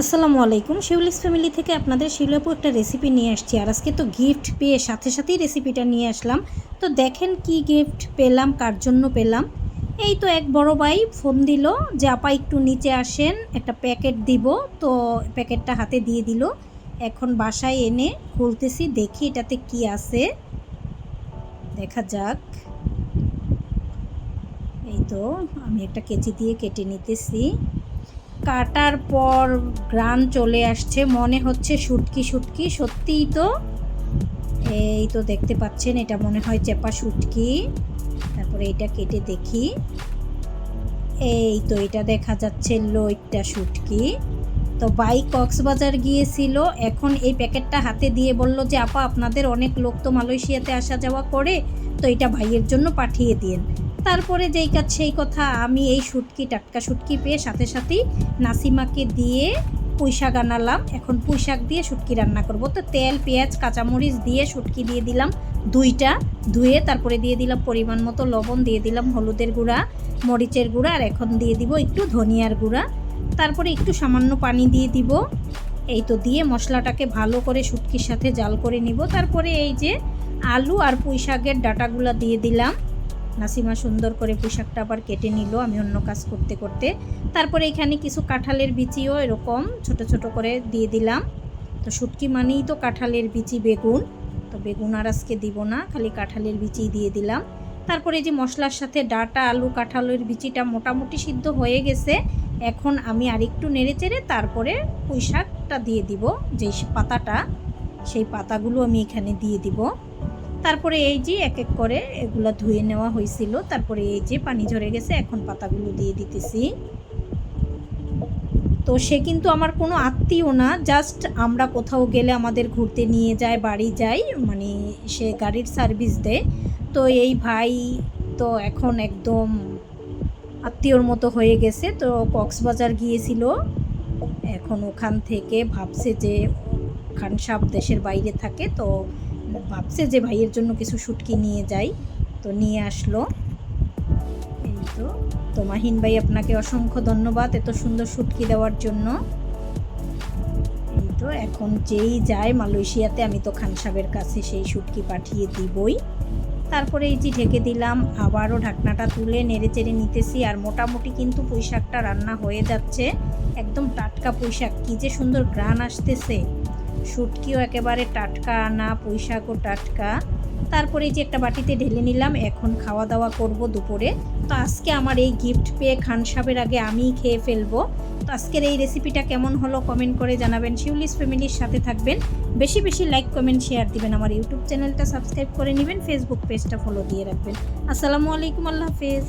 আসসালামু আলাইকুম। শিউলিক্স ফ্যামিলি থেকে আপনাদের শিলাপু একটা রেসিপি নিয়ে আসছি। আর আজকে তো গিফট পেয়ে সাথে সাথেই রেসিপিটা নিয়ে আসলাম। তো দেখেন কি গিফট পেলাম, কার জন্য পেলাম? এই তো এক বড় ভাই ফোন দিল যে, আপা, একটু নিচে আসেন, একটা প্যাকেট দিব। তো প্যাকেটটা হাতে দিয়ে দিল। এখন বাসায় এনে খুলতেছি, দেখি এটাতে কি আছে। দেখা যাক। এই তো আমি একটা কেচি দিয়ে কেটে নিতেছি। কাটার পর গ্রান চলে আসছে। মনে হচ্ছে শুটকি শুটকি সত্যিই তো? এই তো দেখতে পাচ্ছেন, এটা মনে হয় চেপা শুটকি তারপরে এটা কেটে দেখি। এই তো এটা দেখা যাচ্ছে লইটটা শুটকি তো বাই কক্সবাজার গিয়েছিল। এখন এই প্যাকেটটা হাতে দিয়ে বলল যে, আপা, আপনাদের অনেক লোক তো মালয়েশিয়াতে আসা যাওয়া করে, তো এটা ভাইয়ের জন্য পাঠিয়ে দিন। তারপরে যেই কাজ, সেই কথা আমি এই শুটকি টাটকা শুটকি পেয়ে সাথে সাথেই নাসিমাকে দিয়ে পুঁই শাক আনালাম। এখন পুঁই শাক দিয়ে শুটকি রান্না করব। তো তেল, পেঁয়াজ, কাঁচামরিচ দিয়ে শুটকি দিয়ে দিলাম দুইটা। ধুয়ে তারপরে দিয়ে দিলাম পরিমাণ মতো লবণ, দিয়ে দিলাম হলুদের গুঁড়া, মরিচের গুঁড়া, আর এখন দিয়ে দিব একটু ধনিয়ার গুঁড়া। তারপরে একটু সামান্য পানি দিয়ে দিব। এই তো দিয়ে মশলাটাকে ভালো করে শুটকির সাথে জাল করে নিব। তারপরে এই যে আলু আর পুঁই শাকের ডাটাগুলো দিয়ে দিলাম। নাসিমা সুন্দর করে পোশাকটা আবার কেটে নিল, আমি অন্য কাজ করতে করতে। তারপরে এখানে কিছু কাঁঠালের বিচিও এরকম ছোট ছোট করে দিয়ে দিলাম। তো শুটকি মানেই তো কাঁঠালের বিচি বেগুন। তো বেগুন আর আজকে দিব না, খালি কাঁঠালের বিচি দিয়ে দিলাম। তারপরে যে মশলার সাথে ডাটা, আলু, কাঁঠালের বিচিটা মোটামুটি সিদ্ধ হয়ে গেছে। এখন আমি আরেকটু নেড়ে চেড়ে তারপরে পুঁই শাকটা দিয়ে দিব, যেই পাতাটা, সেই পাতাগুলো আমি এখানে দিয়ে দিব। তারপরে এই যে এক এক করে এগুলো ধুয়ে নেওয়া হয়েছিল। তারপরে এই যে পানি ঝরে গেছে, এখন পাতাগুলো দিয়ে দিতেছি। তো সে কিন্তু আমার কোনো আত্মীয় না জাস্ট আমরা কোথাও গেলে আমাদের ঘুরতে নিয়ে যায়, বাড়ি যাই মানে সে গাড়ির সার্ভিস দেয়। তো এই ভাই তো এখন একদম আত্মীয়র মতো হয়ে গেছে, তো কক্সবাজার গিয়েছিল। এখন ওখান থেকে ভাবছে যে খানসাব দেশের বাইরে থাকে, তো ভাবছে যে ভাইয়ের জন্য কিছু শুটকি নিয়ে যাই। তো নিয়ে আসলো। এই তো তো মাহিন ভাই আপনাকে অসংখ্য ধন্যবাদ এত সুন্দর শুটকি দেওয়ার জন্য। এই তো, এখন যেই যায় মালয়েশিয়াতে, আমি তো খান সাহেবের কাছে সেই শুটকি পাঠিয়ে দিবই। তারপরে এই যে ঢেকে দিলাম, আবারও ঢাকনাটা তুলে নেড়ে চেড়ে নিতেছি, আর মোটামুটি কিন্তু পুঁই রান্না হয়ে যাচ্ছে। একদম টাটকা পুঁই কী যে সুন্দর গ্রান আসতেছে। শুটকিও একেবারে টাটকা, আনা পুঁই শাকও টাটকা। তারপরে যে একটা বাটিতে ঢেলে নিলাম, এখন খাওয়া দাওয়া করব দুপুরে। তো আজকে আমার এই গিফট পেয়ে খান সাহেবের আগে আমিই খেয়ে ফেলব। তো আজকের এই রেসিপিটা কেমন হলো কমেন্ট করে জানাবেন। শিউলিস ফ্যামিলির সাথে থাকবেন। বেশি বেশি লাইক কমেন্ট শেয়ার দিবেন। আমার ইউটিউব চ্যানেলটা সাবস্ক্রাইব করে নেবেন। ফেসবুক পেজটা ফলো দিয়ে রাখবেন। আসসালামু আলাইকুম, আল্লাহ হাফেজ।